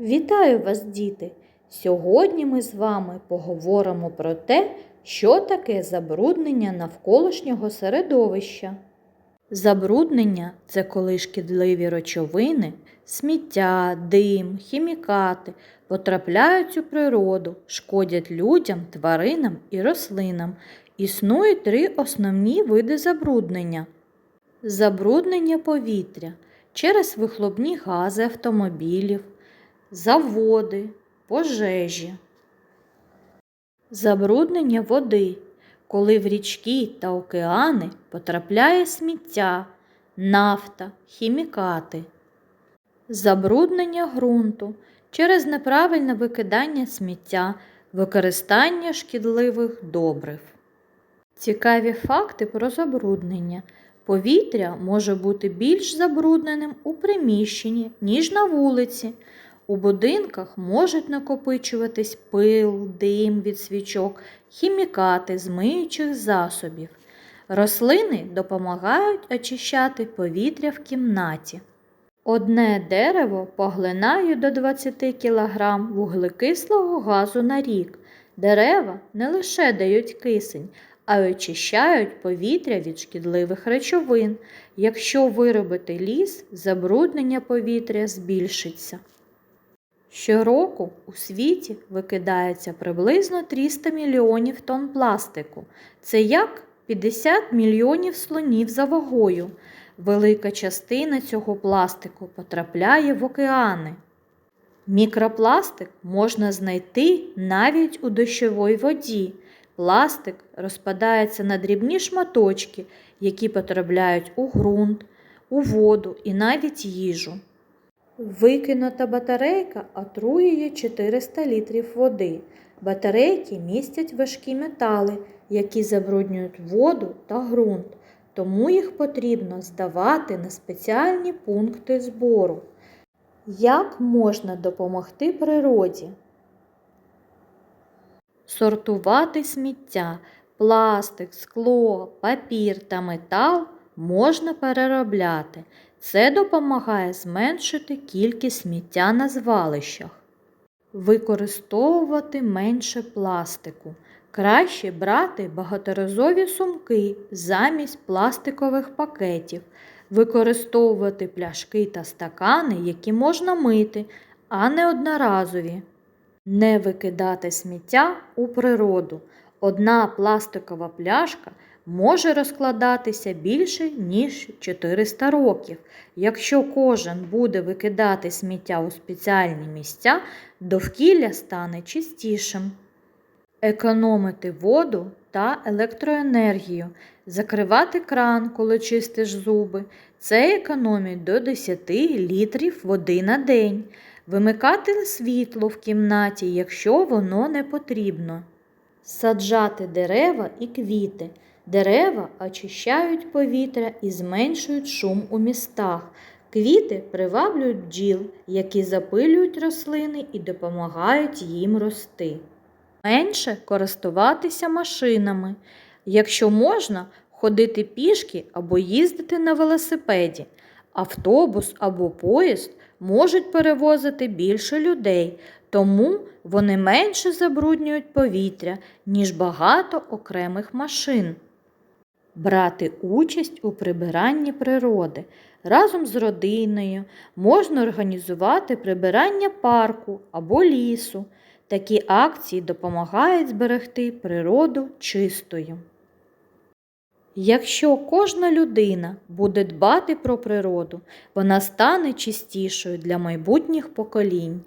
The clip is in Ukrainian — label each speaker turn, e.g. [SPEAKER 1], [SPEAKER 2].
[SPEAKER 1] Вітаю вас, діти! Сьогодні ми з вами поговоримо про те, що таке забруднення навколишнього середовища. Забруднення це коли шкідливі речовини, сміття, дим, хімікати потрапляють у природу, шкодять людям, тваринам і рослинам. Існують три основні види забруднення. Забруднення повітря через вихлопні гази автомобілів, заводи, пожежі. Забруднення води, коли в річки та океани потрапляє сміття, нафта, хімікати. Забруднення ґрунту через неправильне викидання сміття, використання шкідливих добрив. Цікаві факти про забруднення. Повітря може бути більш забрудненим у приміщенні, ніж на вулиці. У будинках можуть накопичуватись пил, дим від свічок, хімікати з миючих засобів. Рослини допомагають очищати повітря в кімнаті. Одне дерево поглинає до 20 кг вуглекислого газу на рік. Дерева не лише дають кисень, а й очищають повітря від шкідливих речовин. Якщо виробити ліс, забруднення повітря збільшиться. Щороку у світі викидається приблизно 300 мільйонів тонн пластику. Це як 50 мільйонів слонів за вагою. Велика частина цього пластику потрапляє в океани. Мікропластик можна знайти навіть у дощовій воді. Пластик розпадається на дрібні шматочки, які потрапляють у ґрунт, у воду і навіть їжу. Викинута батарейка отруює 400 літрів води. Батарейки містять важкі метали, які забруднюють воду та ґрунт, тому їх потрібно здавати на спеціальні пункти збору. Як можна допомогти природі? Сортувати сміття, пластик, скло, папір та метал можна переробляти. Це допомагає зменшити кількість сміття на звалищах. Використовувати менше пластику. Краще брати багаторазові сумки замість пластикових пакетів, використовувати пляшки та стакани, які можна мити, а не одноразові. Не викидати сміття у природу. Одна пластикова пляшка може розкладатися більше, ніж 400 років. Якщо кожен буде викидати сміття у спеціальні місця, довкілля стане чистішим. Економити воду та електроенергію, закривати кран, коли чистиш зуби. Це економить до 10 літрів води на день. Вимикати світло в кімнаті, якщо воно не потрібно. Саджати дерева і квіти. Дерева очищають повітря і зменшують шум у містах. Квіти приваблюють бджіл, які запилюють рослини і допомагають їм рости. Менше користуватися машинами. Якщо можна, ходити пішки або їздити на велосипеді. Автобус або поїзд можуть перевозити більше людей, тому вони менше забруднюють повітря, ніж багато окремих машин. Брати участь у прибиранні природи. Разом з родиною можна організувати прибирання парку або лісу. Такі акції допомагають зберегти природу чистою. Якщо кожна людина буде дбати про природу, вона стане чистішою для майбутніх поколінь.